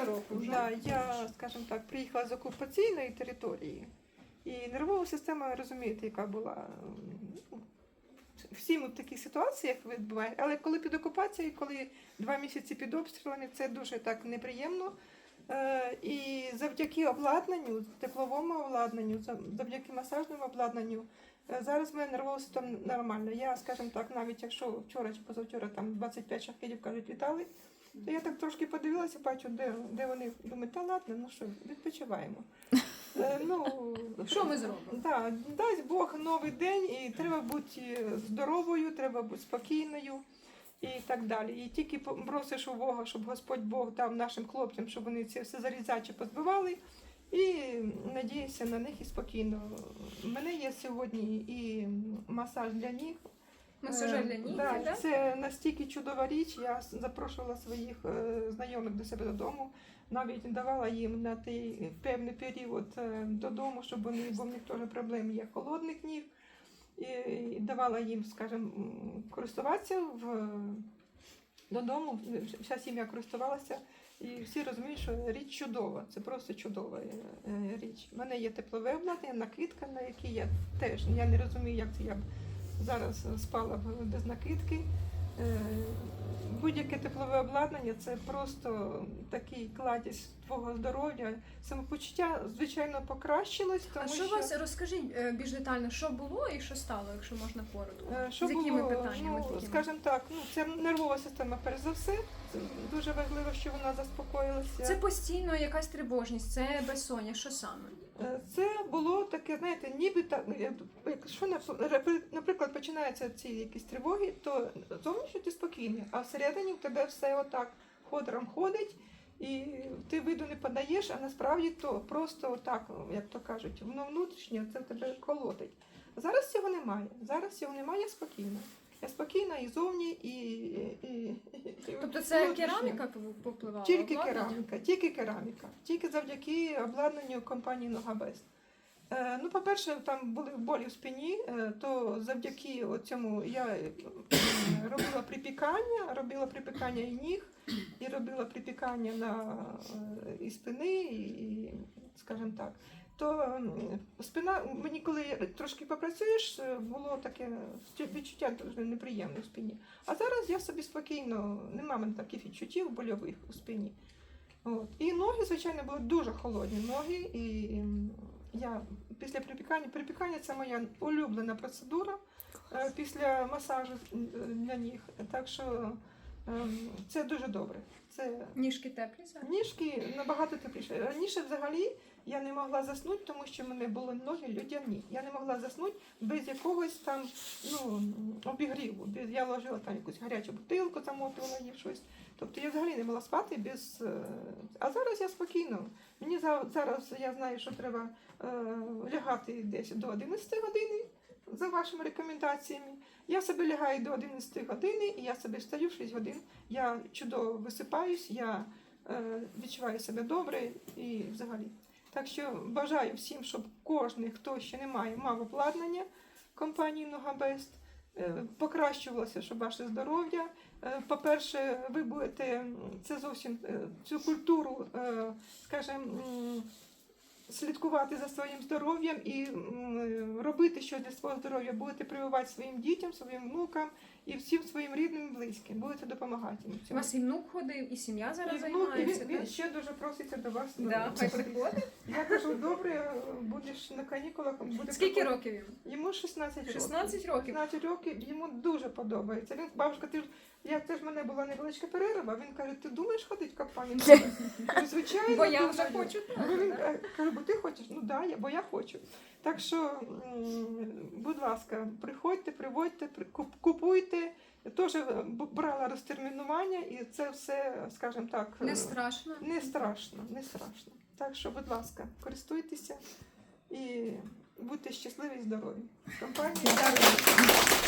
більше року вже. Да, я, скажімо так, приїхала з окупаційної території, і нервова система, розумієте, яка була. м, Всі ми в таких ситуаціях відбувають, але коли під окупацією, коли два місяці під обстрілами, це дуже так неприємно. Е, І завдяки обладнанню, тепловому обладнанню, зав- завдяки масажному обладнанню, зараз в мене нервова система нормальна. Я, скажімо так, навіть якщо вчора чи позавчора там 25 шахедів кажуть літали, то я так трошки подивилася, бачу, де, де вони. Думаю, та ладно, ну що, відпочиваємо. Е, ну, Що ми зробимо? Да, дасть Бог новий день, і треба бути здоровою, треба бути спокійною і так далі. І тільки просиш у Бога, щоб Господь Бог дав нашим хлопцям, щоб вони це все зарізаче позбивали. І надіюся на них і спокійно. У мене є сьогодні і масаж для ніг. Масажер для Е, ніг, да, да? Це настільки чудова річ. Я запрошувала своїх е, знайомих до себе додому. Навіть давала їм на той певний період е, додому, щоб вони, бо в них теж проблем є холодних ніг. І, і давала їм, скажімо, користуватися в, додому. Вся сім'я користувалася. І всі розуміють, що річ чудова, це просто чудова е, е, річ. У мене є теплове обладнання, накидка, на якій я теж я не розумію, як це я б зараз спала б без накидки. Е, Будь-яке теплове обладнання це просто такий кладість твого здоров'я. Самопочуття, звичайно, покращилось, тому А що що вас розкажіть е, більш детально, що було і що стало, якщо можна коротко? Е, Що З якими було? питаннями Ну, скажімо так, ну це нервова система, перш за все. Це дуже важливо, що вона заспокоїлася. Це постійно якась тривожність, це безсоння, що саме? Е, Це було таке, знаєте, ніби так, ну, якщо нап- наприклад починаються ці якісь тривоги, то зовнішньо ти спокійний, а всередині в тебе все отак ходором ходить, і ти виду не подаєш, а насправді то просто отак, як то кажуть, воно внутрішнє це в тебе колотить. Зараз цього немає. Зараз цього немає, я спокійна. Я спокійна і зовні, і, і, і Тобто це кераміка попливала? Тільки обладнання? кераміка, тільки кераміка, тільки завдяки обладнанню компанії Ногабест. Е, ну, по-перше, там були болі в спині, е, то завдяки цьому я е, робила припікання, робила припікання і ніг, і робила припікання на і спини, і, і скажімо так. То спина, мені коли трошки попрацюєш, е, було таке відчуття дуже неприємне в спині. А зараз я собі спокійно, нема мене таких відчуттів больових у спині. От. І ноги, звичайно, були дуже холодні ноги. І я після припікання, припікання це моя улюблена процедура е, після масажу е, для ніг. Так що це дуже добре. Це Ніжки теплі зараз? Ніжки набагато тепліше. Раніше взагалі я не могла заснути, тому що в мене були ноги людяні. Я не могла заснути без якогось там ну, обігріву. Я ложила там якусь гарячу бутилку, замотувала її щось. Тобто я взагалі не могла спати без. е, А зараз я спокійно. Мені зараз я знаю, що треба е, лягати десь до 11 години. За вашими рекомендаціями, я собі лягаю до 11 години і я собі встаю в 6 годин. Я чудово висипаюсь, я е, відчуваю себе добре і взагалі. Так що бажаю всім, щоб кожен, хто ще не має, мав обладнання компанії Ногабест, е, покращувалося, щоб ваше здоров'я. Е, По-перше, ви будете це зовсім е, цю культуру, скажімо, слідкувати за своїм здоров'ям і робити щось для свого здоров'я. Будете прививати своїм дітям, своїм внукам і всім своїм рідним і близьким. Будете допомагати їм. в У цьому. вас і внук ходив, і сім'я зараз І внук, і займається. він, він так? ще дуже проситься до вас. Да, хай приходить. Я кажу, добре, будеш на канікулах. Буде Скільки приходити». років йому? Йому 16 років. 16 років. 16 років йому дуже подобається. Він бабушка, ти ж як це ж в мене була невеличка перерва. Він каже, ти думаєш ходити в компанію? Кажу, Звичайно, Бо я вже думаю». хочу. Бо Він е, каже, бо ти хочеш? Ну да, я, бо я хочу. Так що, м, будь ласка, приходьте, приводьте, при- куп- купуйте. Я Теж е, б- брала розтермінування, і це все, скажімо так, е, Не страшно. не страшно, не страшно. Так що, будь ласка, користуйтеся і будьте щасливі і здорові. Компанія.